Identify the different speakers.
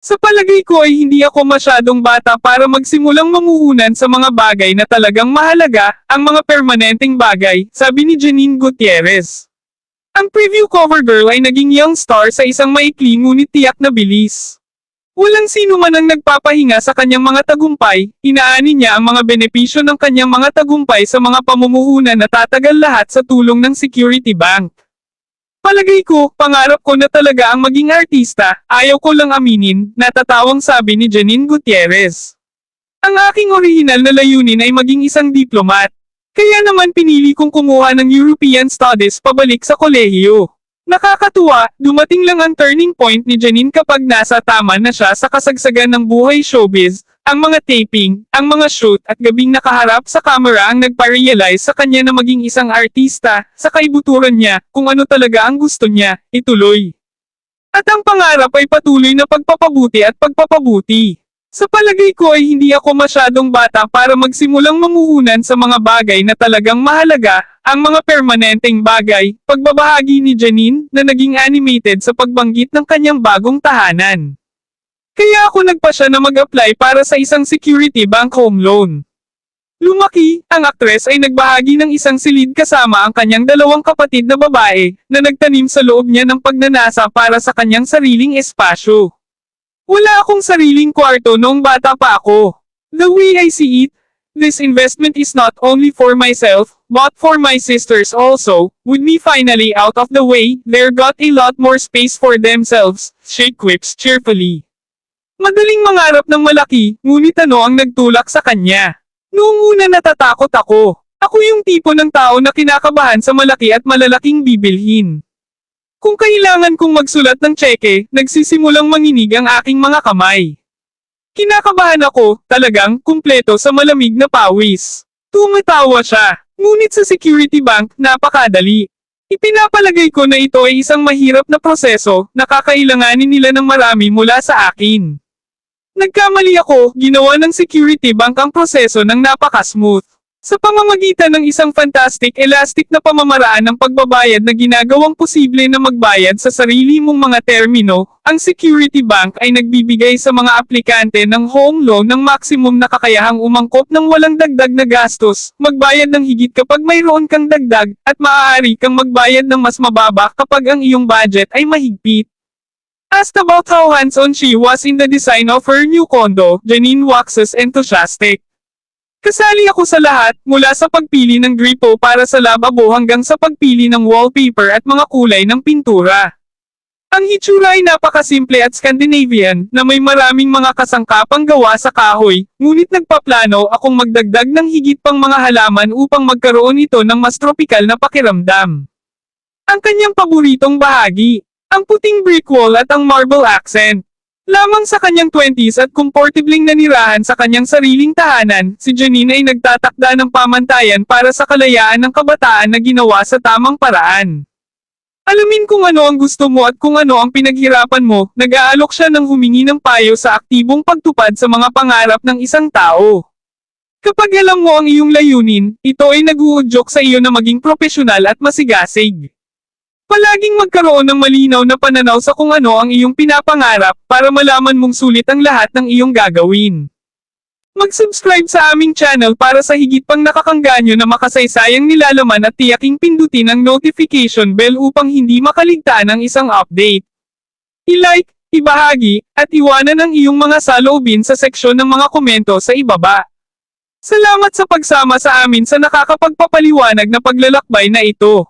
Speaker 1: Sa palagay ko ay hindi ako masyadong bata para magsimulang mamuhunan sa mga bagay na talagang mahalaga, ang mga permanenteng bagay, sabi ni Janine Gutierrez. Ang preview cover girl ay naging young star sa isang maikli ngunit tiyak na bilis. Walang sino man ang nagpapahinga sa kanyang mga tagumpay, inaani niya ang mga benepisyo ng kanyang mga tagumpay sa mga pamumuhunan na tatagal lahat sa tulong ng Security Bank. Palagay ko, pangarap ko na talaga ang maging artista, ayaw ko lang aminin, natatawang sabi ni Janine Gutierrez. Ang aking orihinal na layunin ay maging isang diplomat. Kaya naman pinili kong kumuha ng European Studies pabalik sa kolehiyo. Nakakatuwa, dumating lang ang turning point ni Janine kapag nasa tama na siya sa kasagsagan ng buhay showbiz, ang mga taping, ang mga shoot at gabing nakaharap sa camera ang nagpa-realize sa kanya na maging isang artista, sa kaibuturan niya, kung ano talaga ang gusto niya, ituloy. At ang pangarap ay patuloy na pagpapabuti at pagpapabuti. Sa palagay ko ay hindi ako masyadong bata para magsimulang mamuhunan sa mga bagay na talagang mahalaga, ang mga permanenteng bagay, pagbabahagi ni Janine na naging animated sa pagbanggit ng kanyang bagong tahanan. Kaya ako nagpa siya na mag-apply para sa isang security bank home loan. Lumaki, ang aktres ay nagbahagi ng isang silid kasama ang kanyang dalawang kapatid na babae, na nagtanim sa loob niya ng pagnanasa para sa kanyang sariling espasyo. Wala akong sariling kwarto noong bata pa ako. The way I see it, this investment is not only for myself, but for my sisters also. With me finally out of the way, they're got a lot more space for themselves, she quips cheerfully. Madaling mangarap ng malaki, ngunit ano ang nagtulak sa kanya? Noong una natatakot ako. Ako yung tipo ng tao na kinakabahan sa malaki at malalaking bibilhin. Kung kailangan kong magsulat ng tseke, nagsisimulang manginig ang aking mga kamay. Kinakabahan ako, talagang, kumpleto sa malamig na pawis. Tumatawa siya. Ngunit sa security bank, napakadali. Ipinapalagay ko na ito ay isang mahirap na proseso, nakakailanganin nila ng marami mula sa akin. Nagkamali ako, ginawa ng security bank ang proseso ng napaka-smooth. Sa pamamagitan ng isang fantastic elastic na pamamaraan ng pagbabayad na ginagawang posible na magbayad sa sarili mong mga termino, ang security bank ay nagbibigay sa mga aplikante ng home loan ng maximum na kakayahang umangkop ng walang dagdag na gastos, magbayad ng higit kapag mayroon kang dagdag, at maaari kang magbayad ng mas mababa kapag ang iyong budget ay mahigpit. Asked about how hands-on she was in the design of her new condo, Janine waxes enthusiastic. Kasali ako sa lahat, mula sa pagpili ng gripo para sa lababo hanggang sa pagpili ng wallpaper at mga kulay ng pintura. Ang hitsura ay napakasimple at Scandinavian, na may maraming mga kasangkapang gawa sa kahoy, ngunit nagpaplano akong magdagdag ng higit pang mga halaman upang magkaroon ito ng mas tropikal na pakiramdam. Ang kanyang paboritong bahagi, ang puting brick wall at ang marble accent. Lamang sa kanyang 20s at komportibling nanirahan sa kanyang sariling tahanan, si Janine ay nagtatakda ng pamantayan para sa kalayaan ng kabataan na ginawa sa tamang paraan. Alamin kung ano ang gusto mo at kung ano ang pinaghirapan mo, nag-aalok siya ng humingi ng payo sa aktibong pagtupad sa mga pangarap ng isang tao. Kapag alam mo ang iyong layunin, ito ay nag-uudyok sa iyo na maging profesional at masigasig. Palaging magkaroon ng malinaw na pananaw sa kung ano ang iyong pinapangarap para malaman mong sulit ang lahat ng iyong gagawin. Mag-subscribe sa aming channel para sa higit pang nakakangganyo na makasaysayang nilalaman at tiyaking pindutin ang notification bell upang hindi makaligtaan ang isang update. I-like, ibahagi, at iwanan ang iyong mga saloobin sa seksyon ng mga komento sa ibaba. Salamat sa pagsama sa amin sa nakakapagpapaliwanag na paglalakbay na ito.